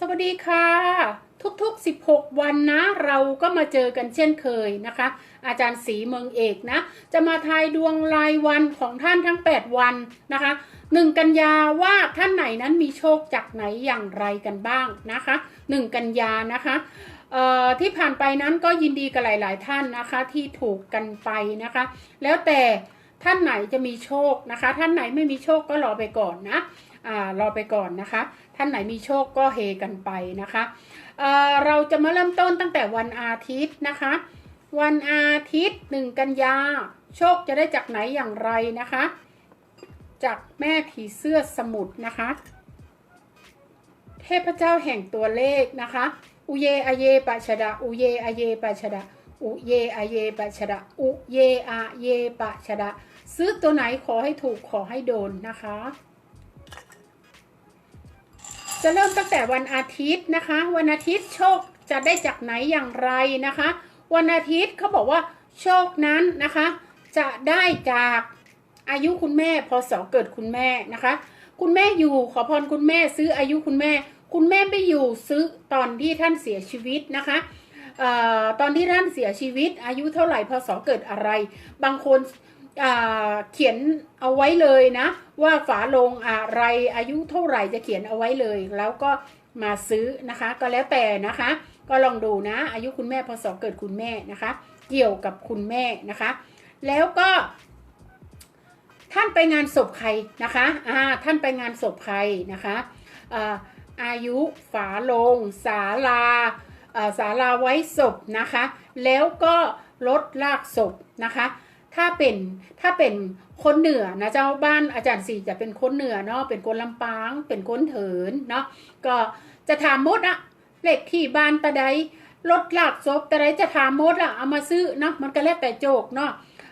สวัสดีค่ะ ทุกๆ 16 วันนะ เราก็มาเจอกันเช่นเคยนะคะ อาจารย์ศรีเมืองเอกนะ จะมาทายดวงรายวันของท่านทั้ง 8 วันนะคะ1กันยาว่าท่านไหนนั้นมีโชคจากไหนอย่างไรกันบ้างนะคะ 1 กันยานะคะที่ผ่านไปนั้นก็ยินดีกับหลาย ๆ ท่านนะคะที่ถูกกันไปนะคะ แล้วแต่ท่านไหนจะมีโชคนะคะ ท่านไหนไม่มีโชคก็รอไปก่อนนะ รอไปก่อนนะคะ ท่านไหนมีโชคก็เฮกันไปนะคะเเราจะมาเริ่มต้นตั้งแต่วันอาทิตย์นะคะ วันอาทิตย์หนึ่งกันยา โชคจะได้จากไหนอย่างไรนะคะ จากแม่ผีเสื้อสมุทรนะคะ เทพเจ้าแห่งตัวเลขนะคะ อุเยอเยปะชดะอุเยอเยปะชดะอุเยอเยปะชดะอุเยอาเยปะชดะซื้อตัวไหนขอให้ถูกขอให้โดนนะคะ จะเริ่มตั้งแต่วันอาทิตย์นะคะ วันอาทิตย์โชคจะได้จากไหนอย่างไรนะคะ วันอาทิตย์เขาบอกว่าโชคนั้นนะคะ จะได้จากอายุคุณแม่พศเกิดคุณแม่นะคะ คุณแม่อยู่ขอพรคุณแม่ซื้ออายุคุณแม่ คุณแม่ไม่อยู่ซื้อตอนที่ท่านเสียชีวิตนะคะออตอนที่ท่านเสียชีวิตอายุเท่าไหร่พศเกิดอะไร บางคน เขียนเอาไว้เลยนะ ว่าฝาลงอะไรอายุเท่าไหร่จะเขียนเอาไว้เลย แล้วก็มาซื้อนะคะ ก็แล้วแต่นะคะ ก็ลองดูนะ อายุคุณแม่พศเกิดคุณแม่นะคะ เกี่ยวกับคุณแม่นะคะ แล้วก็ ท่านไปงานศพใครนะคะอ่าท่านไปงานศพใครนะคะอาอายุฝาลงศาลาอ่าศาลาไว้ศพนะคะ แล้วก็รถลากศพนะคะ ถ้าเป็นถ้าเป็นคนเหนือนะเจ้าบ้านอาจารย์สี่จะเป็นคนเหนือเนาะเป็นคนลำปาง เป็นคนเถินเนาะก็จะถามมดอะเลขที่บ้านตะไดรถลากศพตะไดจะถามมดอะเอามาซื้อเนาะมันก็แล้วแต่โจกเนาะ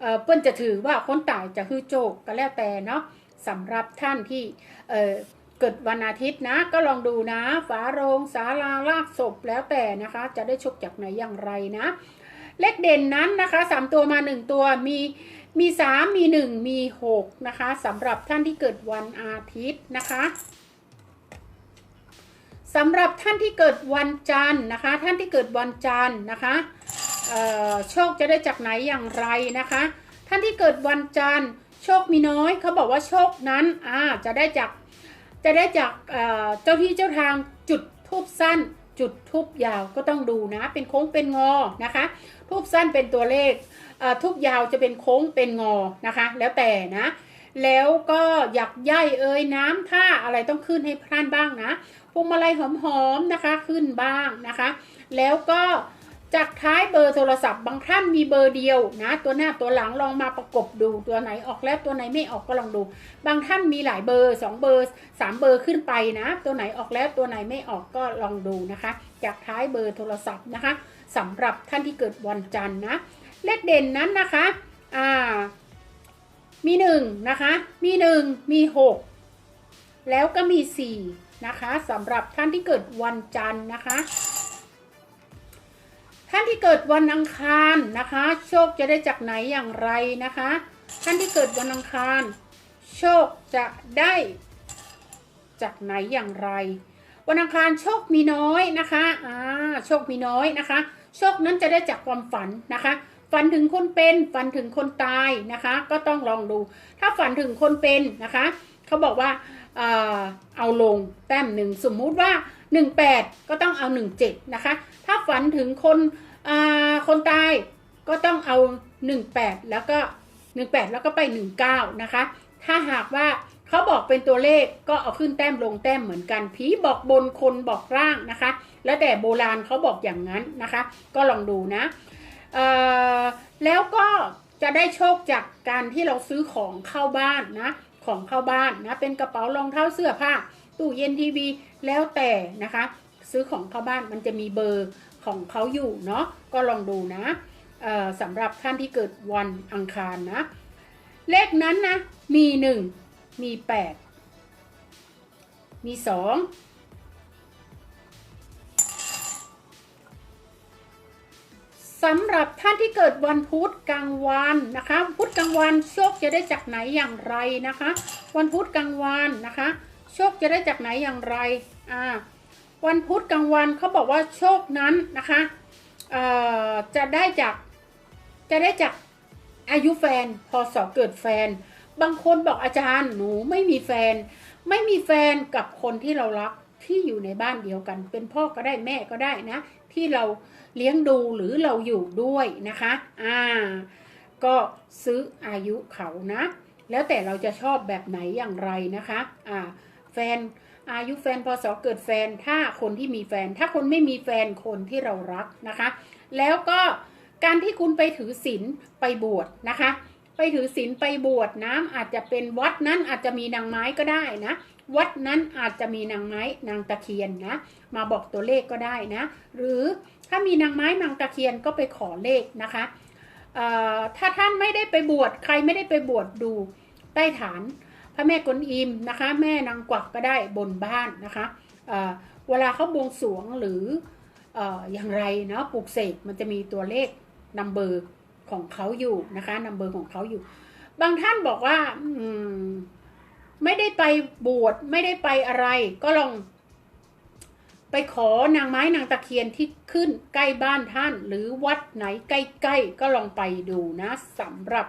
เออเปิ้นจะถือว่าคนตายจะคือโจกก็แล้วแต่เนาะสำหรับท่านที่เออเกิดวันอาทิตย์นะ ก็ลองดูนะ ฝาโรง ศาลาลากศพแล้วแต่นะคะ จะได้โชคจากไหนอย่างไรนะ เลขเด่นนั้นนะคะสามตัวมาหนึ่งตัวมีมีสามมีหนึ่งมีหกนะคะสำหรับท่านที่เกิดวันอาทิตย์นะคะสำหรับท่านที่เกิดวันจันทร์นะคะ ท่านที่เกิดวันจันทร์นะคะโชคจะได้จากไหนอย่างไรนะคะ ท่านที่เกิดวันจันทร์โชคมีน้อยเขาบอกว่าโชคนั้นอ่าจะได้จากจะได้จากเจ้าที่เจ้าทางจุดทูบสั้น จุดทูบยาวก็ต้องดูนะ เป็นโค้งเป็นงอนะคะทูบสั้นเป็นตัวเลขทูบยาวจะเป็นโค้งเป็นงอนะคะ แล้วแต่นะ แล้วก็อยากย่ายเอ่ยน้ำท่าอะไรต้องขึ้นให้ท่านบ้างนะพวงมาลัยหอมๆนะคะขึ้นบ้างนะคะ แล้วก็ จากท้ายเบอร์โทรศัพท์บางท่านมีเบอร์เดียวนะ ตัวหน้าตัวหลังลองมาประกบดูตัวไหนออกแล้วตัวไหนไม่ออกก็ลองดู บางท่านมีหลายเบอร์ 2 เบอร์ 3 เบอร์ขึ้นไปนะ ตัวไหนออกแล้วตัวไหนไม่ออกก็ลองดูนะคะ จากท้ายเบอร์โทรศัพท์นะคะสำหรับท่านที่เกิดวันจันทร์นะเลขเด่นนั้นนะคะอ่ามี1นะคะมี 1 มี 6 แล้วก็มี4นะคะสำหรับท่านที่เกิดวันจันทร์นะคะ ท่านที่เกิดวันอังคารนะคะ โชคจะได้จากไหนอย่างไรนะคะ ท่านที่เกิดวันอังคาร โชคจะได้จากไหนอย่างไร วันอังคารโชคมีน้อยนะคะอ่าโชคมีน้อยนะคะ โชคนั้นจะได้จากความฝันนะคะ ฝันถึงคนเป็นฝันถึงคนตายนะคะ ก็ต้องลองดู ถ้าฝันถึงคนเป็นนะคะเขาบอกว่าเออเอาลงแต้มหนึ่งสมมุติว่า 18 ก็ต้องเอา 17 นะคะ ถ้าฝันถึงคนคนตายก็ต้องเอา 18 แล้วก็ 18 แล้วก็ไป 19 นะคะ ถ้าหากว่าเขาบอกเป็นตัวเลขก็เอาขึ้นแต้มลงแต้มเหมือนกัน ผีบอกบนคนบอกร่างนะคะ แล้วแต่โบราณเขาบอกอย่างนั้นนะคะ ก็ลองดูนะแล้วก็จะได้โชคจากการที่เราซื้อของเข้าบ้านนะ ของเข้าบ้านนะ เป็นกระเป๋ารองเท้าเสื้อผ้า ตู้เย็นทีวีแล้วแต่นะคะ ซื้อของเข้าบ้านมันจะมีเบอร์ของเขาอยู่เนาะก็ลองดูนะสำหรับท่านที่เกิดวันอังคารนะ เลขนั้นนะ มีหนึ่งมีแปดมีสองสำหรับท่านที่เกิดวันพุธกลางวันนะคะ พุธกลางวันโชคจะได้จากไหนอย่างไรนะคะ วันพุธกลางวันนะคะ โชคจะได้จากไหนอย่างไรอ่าวันพุธกลางวันเขาบอกว่าโชคนั้นนะคะเอ่อจะได้จากจะได้จากอายุแฟนพอสอเกิดแฟน บางคนบอกอาจารย์หนูไม่มีแฟน ไม่มีแฟนกับคนที่เรารักที่อยู่ในบ้านเดียวกัน เป็นพ่อก็ได้แม่ก็ได้นะ ที่เราเลี้ยงดูหรือเราอยู่ด้วยนะคะอ่าก็ซื้ออายุเขานะ แล้วแต่เราจะชอบแบบไหนอย่างไรนะคะอ่า แฟน อายุแฟนพศเกิดแฟน ถ้าคนที่มีแฟน ถ้าคนไม่มีแฟนคนที่เรารักนะคะ แล้วก็การที่คุณไปถือศีลไปบวชนะคะ ไปถือศีลไปบวชนะอาจจะเป็นวัดนั้นอาจจะมีนางไม้ก็ได้นะ วัดนั้นอาจจะมีนางไม้นางตะเคียนนะ มาบอกตัวเลขก็ได้นะ หรือถ้ามีนางไม้นางตะเคียนก็ไปขอเลขนะคะถ้าท่านไม่ได้ไปบวชใครไม่ได้ไปบวชดูใต้ฐาน พระแม่กวนอิมนะคะ แม่นางกวักก็ได้บนบ้านนะคะเเวลาเขาบวงสรวงหรือออย่างไรเนาะปลูกเสกมันจะมีตัวเลขนัมเบอร์ของเขาอยู่นะคะนัมเบอร์ของเขาอยู่ บางท่านบอกว่าอืไม่ได้ไปบวชไม่ได้ไปอะไรก็ลองไปขอนางไม้นางตะเคียนที่ขึ้นใกล้บ้านท่าน หรือวัดไหนใกล้ๆก็ลองไปดูนะสำหรับ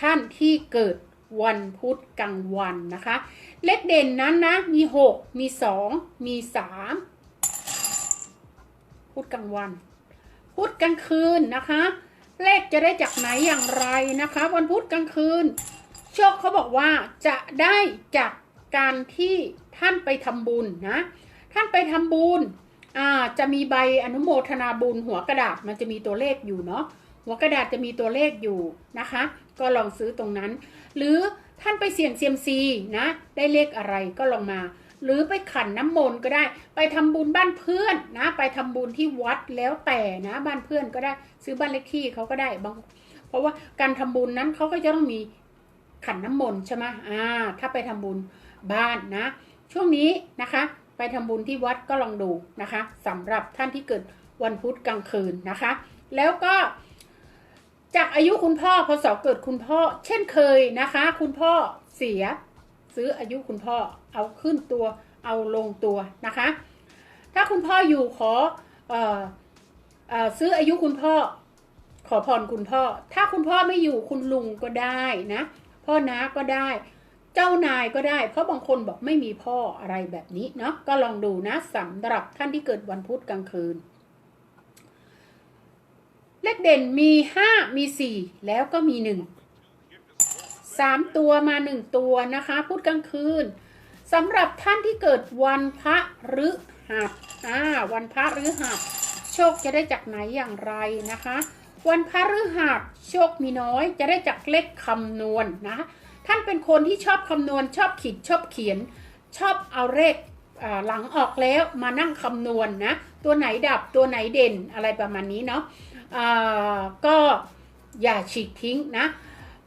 ท่านที่เกิด วันพุธกลางวันนะคะ เลขเด่นนั้นนะ มีหกมีสองมีสามพุธกลางวัน พุธกลางคืนนะคะ เลขจะได้จากไหนอย่างไรนะคะ วันพุธกลางคืน โชคเขาบอกว่าจะได้จากการที่ท่านไปทำบุญนะ ท่านไปทำบุญ อ่า จะมีใบอนุโมทนาบุญหัวกระดาษมันจะมีตัวเลขอยู่เนาะ หัวกระดาษจะมีตัวเลขอยู่นะคะ ก็ลองซื้อตรงนั้น หรือท่านไปเสี่ยงเซียมซีนะ ได้เลขอะไรก็ลองมา หรือไปขันน้ำมนต์ก็ได้ ไปทำบุญบ้านเพื่อนนะ ไปทำบุญที่วัดแล้วแต่นะบ้านเพื่อนก็ได้ซื้อบ้านเลขที่เขาก็ได้บาง เพราะว่าการทำบุญนั้นเขาก็จะต้องมีขันน้ำมนต์ใช่ไหมอ่า ถ้าไปทำบุญบ้านนะ ช่วงนี้นะคะ ไปทำบุญที่วัดก็ลองดูนะคะสำหรับท่านที่เกิดวันพุธกลางคืนนะคะ แล้วก็ จากอายุคุณพ่อพศเกิดคุณพ่อ เช่นเคยนะคะ คุณพ่อเสีย ซื้ออายุคุณพ่อเอาขึ้นตัวเอาลงตัวนะคะ ถ้าคุณพ่ออยู่ขอออซื้ออายุคุณพ่อ ขอพรคุณพ่อ ถ้าคุณพ่อไม่อยู่คุณลุงก็ได้นะ พ่อน้าก็ได้ เจ้านายก็ได้ เพราะบางคนบอกไม่มีพ่ออะไรแบบนี้เนาะก็ลองดูนะสำหรับท่านที่เกิดวันพุธกลางคืน เลขเด่นมีห้ามีสี่แล้วก็มีหนึ่งสามตัวมาหนึ่งตัวนะคะพุธกลางคืนสำหรับท่านที่เกิดวันพระฤหัสอ่าวันพระฤหัสโชคจะได้จากไหนอย่างไรนะคะ วันพระฤหัสโชคมีน้อยจะได้จากเลขคำนวณนะท่านเป็นคนที่ชอบคำนวณชอบขีดชอบเขียน ชอบเอาเลขหลังออกแล้วมานั่งคำนวณนะตัวไหนดับตัวไหนเด่นอะไรประมาณนี้เนาะ ก็อย่าฉีกทิ้งนะ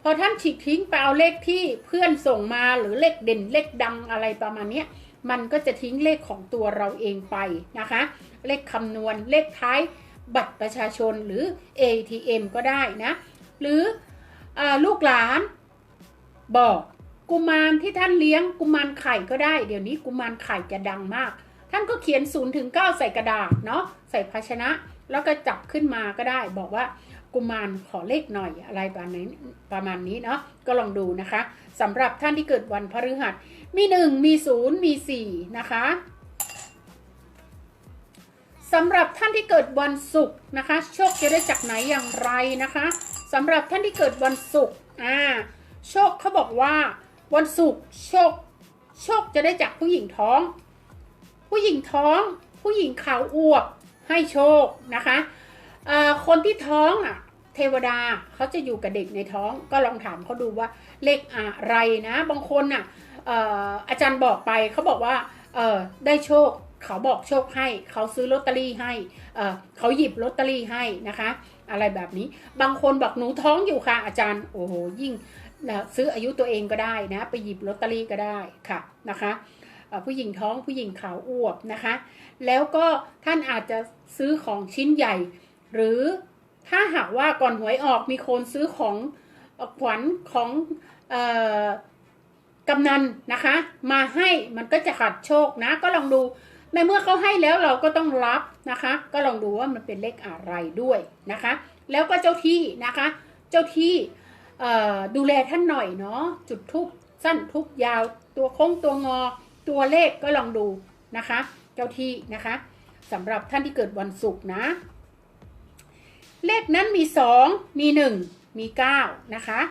พอท่านฉีกทิ้งไปเอาเลขที่เพื่อนส่งมาหรือเลขเด่นเลขดังอะไรประมาณนี้มันก็จะทิ้งเลขของตัวเราเองไปนะคะ เลขคำนวณเลขท้ายบัตรประชาชนหรือ ATM ก็ได้นะ หรืออลูกหลานบอกกุมารที่ท่านเลี้ยงกุมารไข่ก็ได้ เดี๋ยวนี้กุมารไข่จะดังมาก ท่านก็เขียน0ูนย์ถึงเใส่กระดาษเนาะใส่ภาชนะ แล้วก็จับขึ้นมาก็ได้ บอกว่ากุมารขอเลขหน่อยอะไรประมาณนี้ประมาณนี้เนาะก็ลองดูนะคะสำหรับท่านที่เกิดวันพฤหัส มีหนึ่งมีศูนย์มีสี่นะคะสำหรับท่านที่เกิดวันศุกร์นะคะ โชคจะได้จากไหนอย่างไรนะคะสำหรับท่านที่เกิดวันศุกร์อ่าโชคเขาบอกว่า วันศุกร์โชค โชคจะได้จากผู้หญิงท้อง ผู้หญิงท้อง ผู้หญิงขาวอวบ ให้โชคนะคะคนที่ท้องอะเทวดาเขาจะอยู่กับเด็กในท้องก็ลองถามเขาดูว่าเลขอะไรนะ บางคนอะอาจารย์บอกไปเขาบอกว่าได้โชคเขาบอกโชคให้เขาซื้อลอตเตอรี่ให้เขาหยิบลอตเตอรี่ให้นะคะ อะไรแบบนี้บางคนบอกหนูท้องอยู่ค่ะอาจารย์โอ้โหยิ่งซื้ออายุตัวเองก็ได้นะ ไปหยิบลอตเตอรี่ก็ได้ค่ะนะคะ ผู้หญิงท้องผู้หญิงขาวอวบนะคะ แล้วก็ท่านอาจจะซื้อของชิ้นใหญ่ หรือถ้าหากว่าก่อนหวยออกมีคนซื้อของขวัญของออกำนันนะคะ มาให้มันก็จะขัดโชคนะ ก็ลองดูในเมื่อเขาให้แล้วเราก็ต้องรับนะคะ ก็ลองดูว่ามันเป็นเลขอะไรด้วยนะคะ แล้วก็เจ้าที่นะคะ เจ้าที่ดูแลท่านหน่อยเนาะจุดทุกสั้นทุกยาวตัวโค้งตัวงอ ตัวเลขก็ลองดูนะคะ เจ้าที่นะคะสำหรับท่านที่เกิดวันศุกร์นะ เลขนั้นมีสองมีหนึ่งมีเก้านะคะ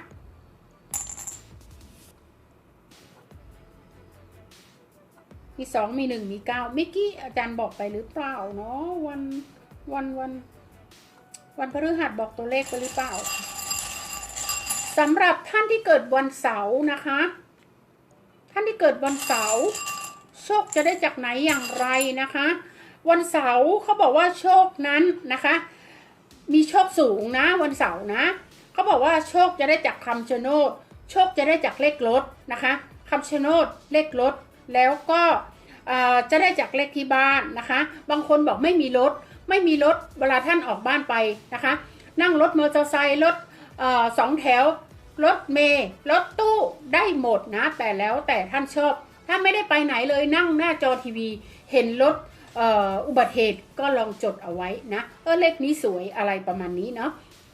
มีสองมีหนึ่งมีเก้าเมื่อกี้อาจารย์บอกไปหรือเปล่าเนาะวันวันวัน วันพฤหัสบอกตัวเลขไปหรือเปล่าสำหรับท่านที่เกิดวันเสาร์นะคะ ท่านที่เกิดวันเสาร์โชคจะได้จากไหนอย่างไรนะคะ วันเสาร์เขาบอกว่าโชคนั้นนะคะ มีโชคสูงนะวันเสาร์นะเขาบอกว่าโชคจะได้จากคำชะโนดโชคจะได้จากเลขรถนะคะคำชะโนดเลขรถแล้วก็จะได้จากเลขที่บ้านนะคะ บางคนบอกไม่มีรถ ไม่มีรถเวลาท่านออกบ้านไปนะคะ นั่งรถมอเตอร์ไซค์รถสองแถว รถเมล์รถตู้ได้หมดนะ แต่แล้วแต่ท่านชอบ ถ้าไม่ได้ไปไหนเลยนั่งหน้าจอทีวี เห็นรถอุบัติเหตุก็ลองจดเอาไว้นะ เออเลขนี้สวยอะไรประมาณนี้เนาะ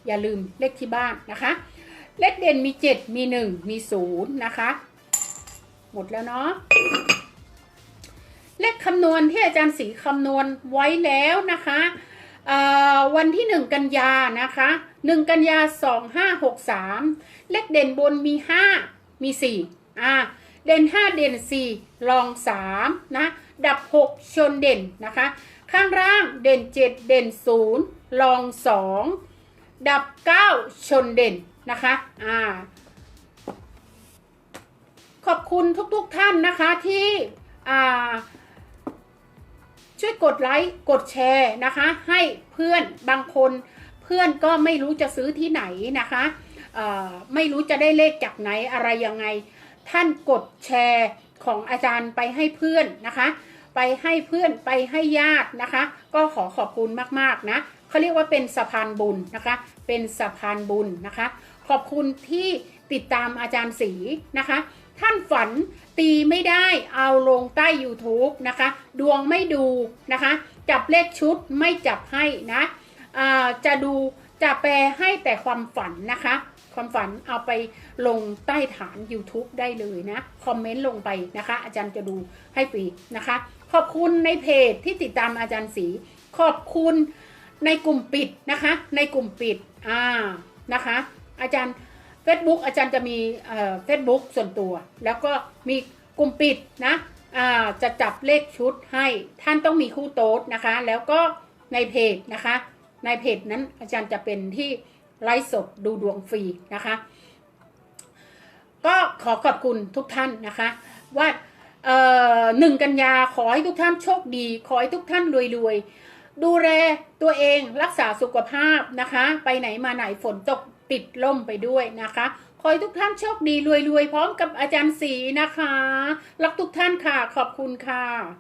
อย่าลืมเลขที่บ้านนะคะ เลขเด่นมี 7 มี 1 มี 0 นะคะ หมดแล้วเนาะเลขคำนวณที่อาจารย์สีคำนวณไว้แล้วนะคะวันที่ 1 กันยานะคะ 1 กันยา 2563 เลขเด่นบนมี 5 มี 4 อ่า เด่น 5 เด่น4ลอง 3 นะ ดับ 6 ชนเด่นนะคะ ข้างล่างเด่น 7 เด่น0ลอง 2 ดับ 9 ชนเด่นนะคะ อ่า ขอบคุณทุกๆทท่านนะคะที่ อ่าช่วยกดไลค์ กดแชร์นะคะ ให้เพื่อนบางคน พื่อนก็ไม่รู้จะซื้อที่ไหนนะคะไม่รู้จะได้เลขจากไหนอะไรยังไง ท่านกดแชร์ของอาจารย์ไปให้เพื่อนนะคะ ไปให้เพื่อนไปให้ญาตินะคะ ก็ขอขอบคุณมากๆนะเขาเรียกว่าเป็นสะพานบุญนะคะ เป็นสะพานบุญนะคะ ขอบคุณที่ติดตามอาจารย์สีนะคะ ท่านฝันตีไม่ได้เอาลงใต้ YouTube นะคะ ดวงไม่ดูนะคะ จับเลขชุดไม่จับให้นะ จะดูจะแปลให้แต่ความฝันนะคะ ความฝันเอาไปลงใต้ฐาน YouTube ได้เลยนะ คอมเมนต์ลงไปนะคะ อาจารย์จะดูให้ฟรีนะคะ ขอบคุณในเพจที่ติดตามอาจารย์สี ขอบคุณในกลุ่มปิดนะคะ ในกลุ่มปิดอ่านะคะ อาจารย์ Facebook อาจารย์จะมีเอ่อ Facebook ส่วนตัว แล้วก็มีกลุ่มปิดนะอ่าจะจับเลขชุดให้ท่านต้องมีคู่โต๊ดนะคะ แล้วก็ในเพจนะคะ ในเพจนั้นอาจารย์จะเป็นที่ไลฟ์สดดูดวงฟรีนะคะ ก็ขอขอบคุณทุกท่านนะคะ ว่าหนึ่งกันยาขอให้ทุกท่านโชคดี ขอให้ทุกท่านรวยๆ ดูแลตัวเองรักษาสุขภาพนะคะ ไปไหนมาไหนฝนตกติดล่มไปด้วยนะคะ ขอให้ทุกท่านโชคดีรวยๆ พร้อมกับอาจารย์สีนะคะ รักทุกท่านค่ะ ขอบคุณค่ะ